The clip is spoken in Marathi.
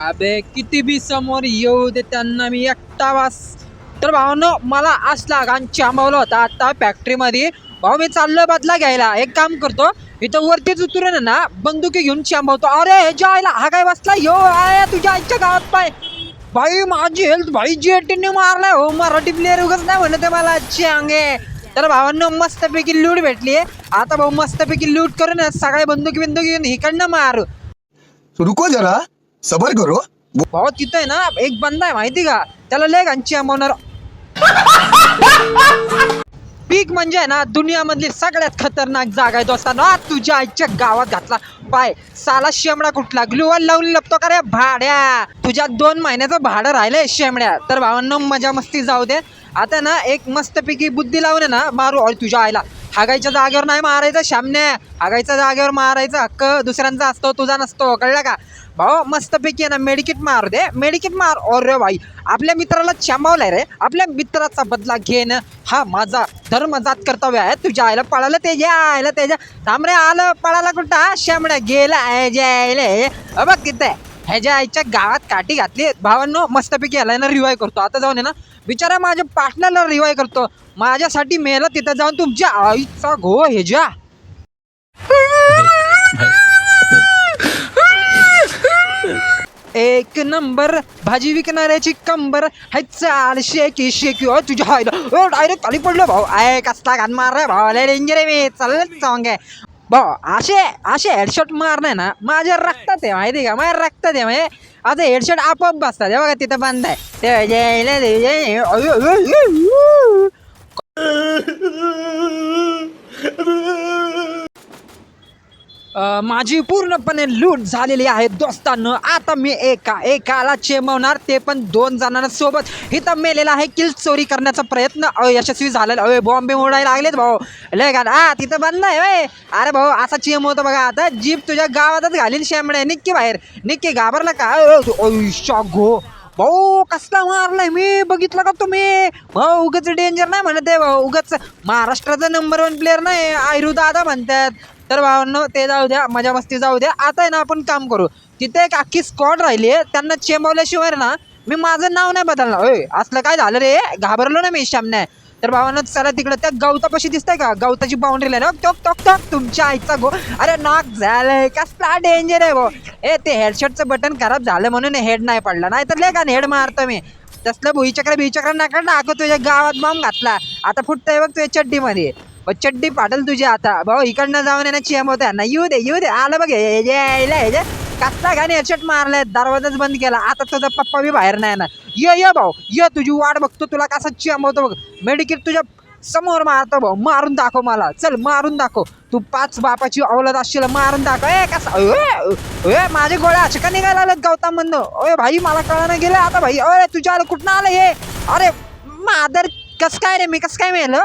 अबे किती बी समोर येऊ दे त्यांना मी एकटा वास. तर भावानो मला असला गाण चांबवला होता. आता फॅक्टरीमध्ये भाऊ मी चाललो बदला घ्यायला. एक काम करतो इथं वरतीच उतरून ना बंदुकी घेऊन चांबवतो अरे हे आईला हा काय बसला यो आया तुझ्या आईच्या गावात पाय. भाई माझी हेल्थ भाई जेटीने मारलाय. हो मराठी प्लेअर उगाच नाही म्हणत मला चांगे तर भावांना मस्तपैकी लूट भेटली आता भाऊ मस्तपैकी लूट करून सगळ्या बंदुकी बिंदुकी घेऊन इकडनं मारू. रुको जरा. सबर करो. भावा तिथं आहे ना एक बंदा आहे माहिती का? त्याला लय गांची अंबवणार पीक म्हणजे आहे ना दुनियामधली सगळ्यात खतरनाक जागा आहे दोस्तांना. तुझ्या आईच्या गावात घातला. पाय साला शेमडा कुठला? ग्लुवर लावून लपतो का रे? भाड्या. तुझ्या दोन महिन्याचं भाडं राहिलंय शेमड्या. तर भावांना मजा मस्ती जाऊ दे. आता ना एक मस्तपैकी बुद्धी लावून आहे ना मारू अरे तुझ्या आईला. हागायच्या जागेवर नाही मारायचं श्यामने हागायच्या जागेवर मारायचा हक्क दुसऱ्यांचा असतो तुझा नसतो कळलं का? भाऊ मस्तपैकी आहे ना मेडिकेट मार दे मेडिकेट मार. अरे भाई आपल्या मित्राला चांबावलाय रे. आपल्या मित्राचा बदला घेणं हा माझा धर्म जात कर्तव्य आहे. तुझ्या आयला पळालं ते त्याच्या आईला त्याच्या तांबरे आलं पळाला कुठं? हा गेलं गेला ह्याच्या आईले अ बघ तिथे ह्याच्या आईच्या गावात काठी घातली. भावांनो मस्तपैकी याला ना रिवाय करतो. आता जाऊन आहे ना. बिचारा माझ्या पार्टनरला रिवाय करतो. माझ्यासाठी मेला तिथं जाऊन तुमच्या आईचा घो ह्याच्या एक नंबर भाजी विकणाऱ्याची कंबर. हाय चाल शेकी शेकी. ओ तुझ्या डायरेक्ट खाली पडलो भाऊ. आय कसला घाण मार रे भाऊ लय डेंजर आहे मी. चाललं सॉंग आहे भाऊ असे असे हेडशॉट मारणे ना माझ्या रक्तात आहे माहिती का? माझ्या रक्तात आहे म्हणजे आता हेडशॉट आपोआप बसतात. हे बघा तिथं बंद आहे. ते जय- माझी पूर्णपणे लूट झालेली आहे दोस्तांनो. आता मी एका एकाला चेमवणार ते पण दोन जणांना सोबत. इथं मेलेला आहे किल चोरी करण्याचा प्रयत्न. यशस्वी झालेला अय बॉम्बे मोडायला लागलेत भाऊ. लय का आ तिथं बंद आहे वय अरे भाऊ असा चेमवतो बघा. आता जीप तुझ्या गावातच घालील शेमड्या निक्की बाहेर. निक्की घाबरला का? गो भाऊ कसला मारलाय? मी बघितलं का तुम्ही? भाऊ उगाच डेंजर नाही म्हणत आहे भाऊ. उगाच महाराष्ट्राचा नंबर वन प्लेअर नाही. आयरू दादा म्हणतात. तर भावांनो ते जाऊ द्या मजा मस्ती जाऊ द्या. आता आहे ना आपण काम करू. तिथे एक अख्खी स्कॉड राहिली आहे. त्यांना चेंबवल्याशिवाय ना मी माझं नाव नाही बदलणार. ओय असलं काय झालं रे? घाबरलो ना मी शामने तर भावानं चला तिकडं. त्या गवतापाशी दिसतंय का? गवताची बाउंड्री लाईन टॉक टॉक टॉक तुमच्या आईचा गो अरे नाक झालंय. कसला डेंजर आहे गो ए ते हेडशॉटचं बटन खराब झालं म्हणून हेड नाही पडला. नाही तर ले का हेड मारतो मी. तसलं भुईचक्र भुईचक्र नाका नाको तुझ्या गावात बॉम्ब घातला. आता फुटतंय बघ तुझ्या चड्डीमध्ये. चड्डी पाटल तुझी आता. भाऊ इकडनं जाऊन येणं चियम होत्या ना येऊ दे येऊ दे. आलं बघ हे जे यायला हे जे कसला हेडशॉट मारलाय दरवाजाच बंद केला. आता तुझा पप्पा बी बाहेर नाही ना ये ये भाऊ ये तुझी वाट बघतो. तुला कसा चियम होतो बघ. मेडिकेट तुझ्या समोर मारतो भाऊ. मारून दाखव मला. चल मारून दाखव. तू पाच बापाची अवलत असशील मारून दाखव. ए कसा अय, माझे गोळ्या अचका निघायला आलं गौतम मधनं ओय भाई मला कळणं गेलं आता भाई. अरे तुझ्या आलं कुठनं आलं हे? अरे मादर कस काय रे मी? कस काय मेलं?